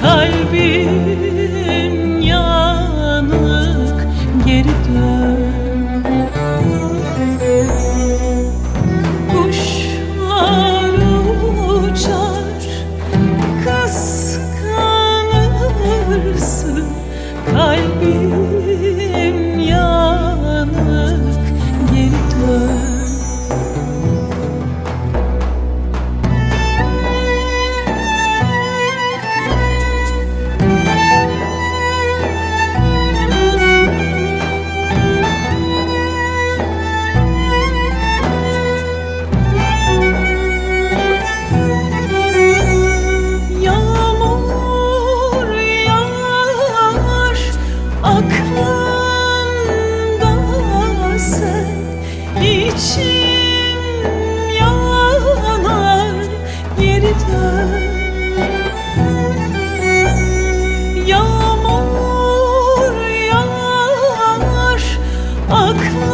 kalbi aklımdasın İçim yanar geri dön. Yağmur yağar aklımdasın